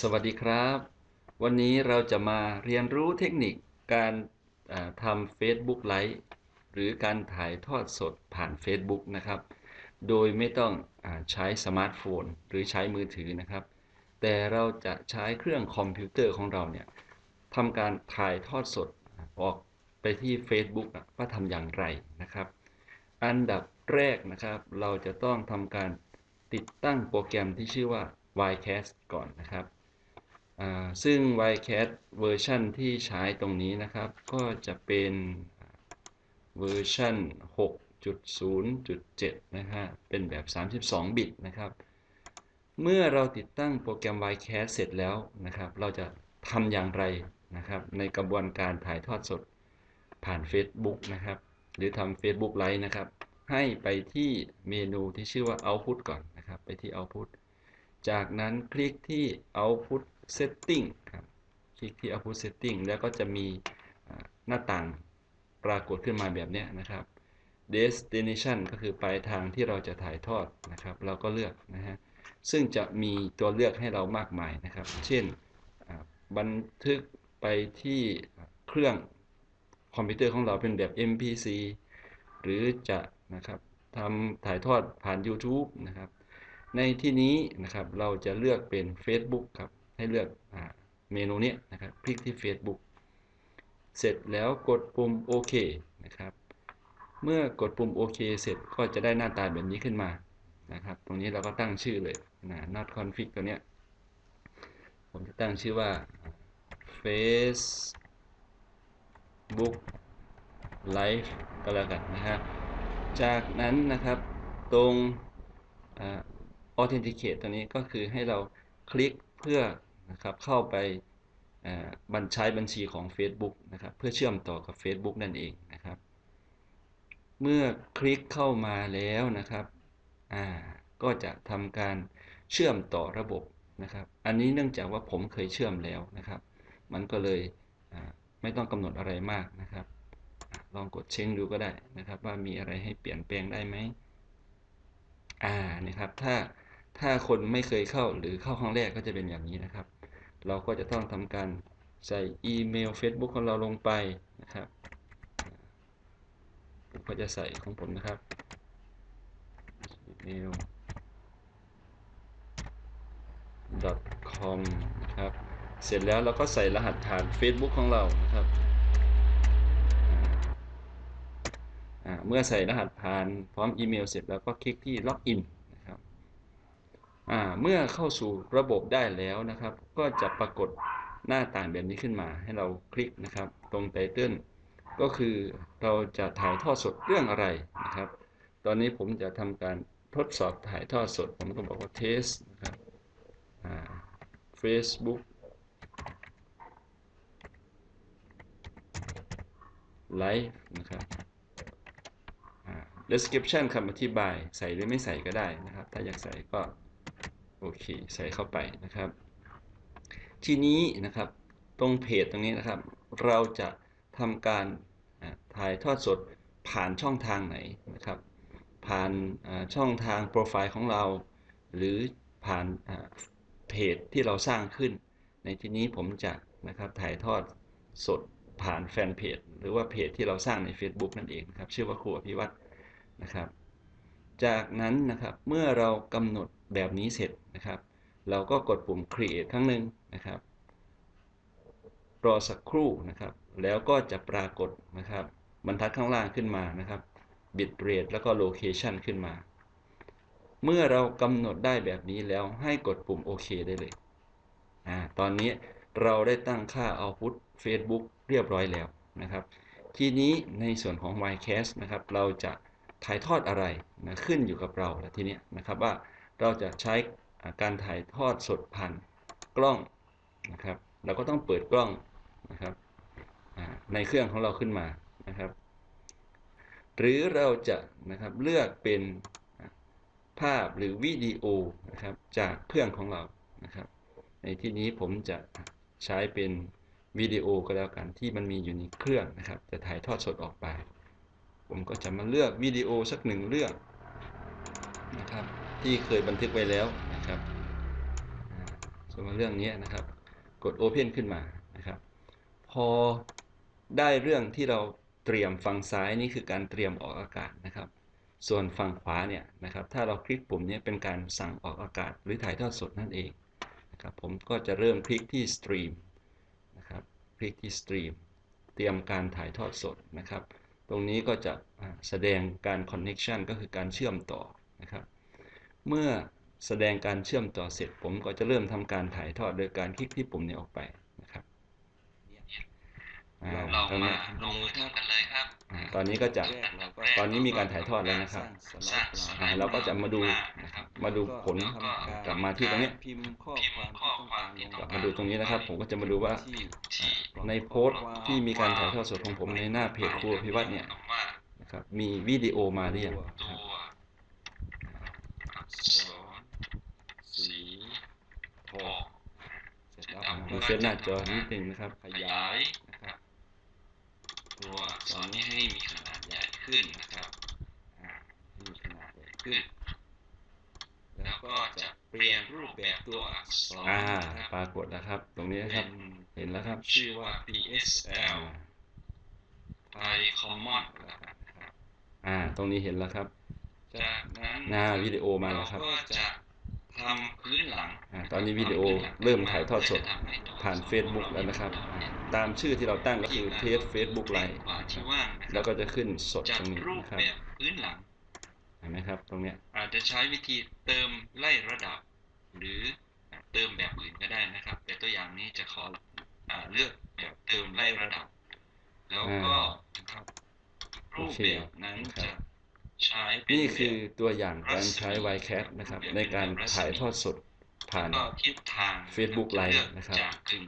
สวัสดีครับ วันนี้เราจะมาเรียนรู้เทคนิคการอ่าทำ Facebook Live หรือการถ่ายทอดสดผ่าน Facebook นะครับ โดยไม่ต้องอใช้สมาร์ทโฟน หรือใช้มือถือนะครับ แต่เราจะใช้เครื่องคอมพิวเตอร์ของเราเนี่ยทำการถ่ายทอดสดออกไปที่ Facebook อะว่าทำอย่างไรนะครับ อันดับแรกนะครับเราจะต้องทำการติดตั้งโปรแกรมที่ชื่อว่า Ycast ก่อนนะครับ ซึ่ง YCAT เวอร์ชันที่ใช้ตรงนี้นะครับ ก็จะเป็นเวอร์ชัน6.0.7 นะฮะ เป็นแบบ 32 บิตนะครับ เมื่อเราติดตั้งโปรแกรม YCAT เสร็จแล้วนะครับ เราจะทำอย่างไรนะครับ ในกระบวนการถ่ายทอดสดผ่าน Facebook นะครับ หรือทำ Facebook Live นะครับ ให้ไปที่เมนูที่ชื่อว่า Output ก่อนนะครับ ไปที่ Output จากนั้นคลิกที่ Output Setting ครับ คลิกที่ Output Setting แล้วก็จะมีหน้าต่างปรากฏขึ้นมาแบบนี้นะครับ Destination ก็คือปลายทางที่เราจะถ่ายทอดนะครับ เราก็เลือกนะฮะ ซึ่งจะมีตัวเลือกให้เรามากมายนะครับ เช่นบันทึกไปที่เครื่องคอมพิวเตอร์ของเราเป็นแบบ MP4 หรือจะนะครับทำถ่ายทอดผ่าน YouTube นะครับ ในที่นี้นะครับเราจะเลือกเป็น Facebook ครับ ให้เลือกอเมนูนี้นะครับ คลิกที่ Facebook เสร็จแล้วกดปุ่มโอเคนะครับ เมื่อกดปุ่มโอเคเสร็จก็จะได้หน้าตาแบบนี้ขึ้นมานะครับ ตรงนี้เราก็ตั้งชื่อเลยนะ not config ตัวเนี้ยผมจะตั้งชื่อว่า Facebook Live ก็แล้วกันนะฮะจากนั้นนะครับตรง Authenticate ตัวนี้ก็คือให้เราคลิกเพื่อนะครับเข้าไปบัญใช้บัญชีของ Facebook นะครับเพื่อเชื่อมต่อกับ Facebook นั่นเองนะครับ เมื่อคลิกเข้ามาแล้วนะครับก็จะทำการเชื่อมต่อระบบนะครับ อันนี้เนื่องจากว่าผมเคยเชื่อมแล้วนะครับ มันก็เลยไม่ต้องกำหนดอะไรมากนะครับอลองกดเช็คดูก็ได้นะครับ ว่ามีอะไรให้เปลี่ยนแปลงได้ไหมอ่านะครับถ้า ถ้าคนไม่เคยเข้าหรือเข้าครั้งแรกก็จะเป็นอย่างนี้นะครับ เราก็จะต้องทำการใส่อีเมล Facebook ของเราลงไปนะครับผมก็จะใส่ของผมนะครับอีเมล com นะครับ เสร็จแล้วเราก็ใส่รหัสผ่าน Facebook ของเรานะครับเมื่อใส่รหัสผ่านพร้อมอีเมลเสร็จแล้วก็คลิกที่ล็อกอิน เมื่อเข้าสู่ระบบได้แล้วนะครับ ก็จะปรากฏหน้าต่างแบบนี้ขึ้นมา ให้เราคลิกนะครับ ตรงไตเติลก็คือเราจะถ่ายทอดสดเรื่องอะไรนะครับ ตอนนี้ผมจะทำการทดสอบถ่ายทอดสด ผมก็บอกว่าเทสนะครับ Facebook Live นะครับ description คำอธิบายใส่หรือไม่ใส่ก็ได้นะครับ ถ้าอยากใส่ก็ โอเค ใส่เข้าไปนะครับ ทีนี้นะครับตรงเพจตรงนี้นะครับ เราจะทำการถ่ายทอดสดผ่านช่องทางไหนนะครับ ผ่านช่องทางโปรไฟล์ของเรา หรือผ่านเพจที่เราสร้างขึ้น ในที่นี้ผมจะนะครับถ่ายทอดสดผ่านแฟนเพจหรือว่าเพจที่เราสร้างใน Facebook นั่นเองครับ ชื่อว่าครูอภิวัตรนะครับ จากนั้นนะครับเมื่อเรากำหนด แบบนี้เสร็จนะครับ เราก็กดปุ่ม create ครั้งหนึ่งนะครับ รอสักครู่นะครับ แล้วก็จะปรากฏนะครับ บรรทัดข้างล่างขึ้นมานะครับ bit rate แล้วก็ location ขึ้นมา เมื่อเรากำหนดได้แบบนี้แล้วให้กดปุ่มโอเคได้เลยอ่าตอนนี้เราได้ตั้งค่า output Facebook เรียบร้อยแล้วนะครับ ทีนี้ในส่วนของ Ycast นะครับ เราจะถ่ายทอดอะไรนะขึ้นอยู่กับเราแล้วทีนี้นะครับว่า เราจะใช้การถ่ายทอดสดผ่านกล้องนะครับ เราก็ต้องเปิดกล้องนะครับในเครื่องของเราขึ้นมานะครับ หรือเราจะนะครับเลือกเป็นภาพหรือวิดีโอนะครับจากเครื่องของเรานะครับ ในที่นี้ผมจะใช้เป็นวิดีโอก็แล้วกันที่มันมีอยู่ในเครื่องนะครับ จะถ่ายทอดสดออกไป ผมก็จะมาเลือกวิดีโอสักหนึ่งเรื่องนะครับ ที่เคยบันทึกไว้แล้วนะครับอ่าสมมติเรื่องนี้นะครับ กด Open ขึ้นมานะครับ พอได้เรื่องที่เราเตรียมฝั่งซ้ายนี่คือการเตรียมออกอากาศนะครับ ส่วนฝั่งขวาเนี่ยนะครับ ถ้าเราคลิกปุ่มนี้เป็นการสั่งออกอากาศ หรือถ่ายทอดสดนั่นเองนะครับ ผมก็จะเริ่มคลิกที่สตรีมนะครับ คลิกที่สตรีมเตรียมการถ่ายทอดสดนะครับ ตรงนี้ก็จะแสดงการ connection ก็คือการเชื่อมต่อนะครับ เมื่อแสดงการเชื่อมต่อเสร็จ ผมก็จะเริ่มทำการถ่ายทอดโดยการคลิกที่ปุ่มนี้ออกไปนะครับอ่าเราตรงมานี้ลงมือทำกันเลยครับอ่าตอนนี้ก็จะแรกเราก็ตอนนี้มีการถ่ายทอดแล้วนะครับสร้างสไลด์อ่าเราก็จะมาดูนะครับมาดูผลกลับมาที่ตรงนี้พิมพ์ข้อความที่ต้องการลงกลับมาดูตรงนี้นะครับ ผมก็จะมาดูว่าที่ในโพสต์ที่มีการถ่ายทอดสดของผมในหน้าเพจครูอภิวัตเนี่ยนะครับมีวิดีโอมาหรือยังครับ อักษรสีทองเสร็จแล้วผมดูเซตหน้าจอนิดนึงนะครับ ขยายนะครับตัวอักษรนี้ให้มีขนาดใหญ่ขึ้นนะครับให้มีขนาดใหญ่ขึ้น แล้วก็จะเปลี่ยนรูปแบบตัวอักษรอ่านะครับปรากฏแล้วครับ ตรงนี้นะครับ เห็นแล้วครับ ชื่อว่า PSL อ่า Thai Common นะครับอ่า ตรงนี้เห็นแล้วครับจากนั้น หน้าวิดีโอมาแล้วครับเก็จะทำพื้นหลังอ่าตอนนี้วิดีโอเริ่มถ่ายทอดสดผ่าน Facebook แล้วนะครับอ่าตามชื่อที่เราตั้งก็คือเทส Facebook ไลฟ์กว่าที่ว่างนะครับแล้วก็จะขึ้นสดจัตดรงนี้รูปนะครับแบบพื้นหลังเห็นไหมครับตรงเนี้ยอาจจะใช้วิธีเติมไล่ระดับ หรือเติมแบบอื่นก็ได้นะครับ แต่ตัวอย่างนี้จะขออาเลือกแบบเติมไล่ระดับ แล้วก็นะครับรูปแบบนั้นจะใช้เป็ นี่แบบคือตัวอย่างการใช้ YCat นะครับ ในการถ่ายทอดสดผ่านก็ทิศทาง Facebook Live นะครับจากกึ่ง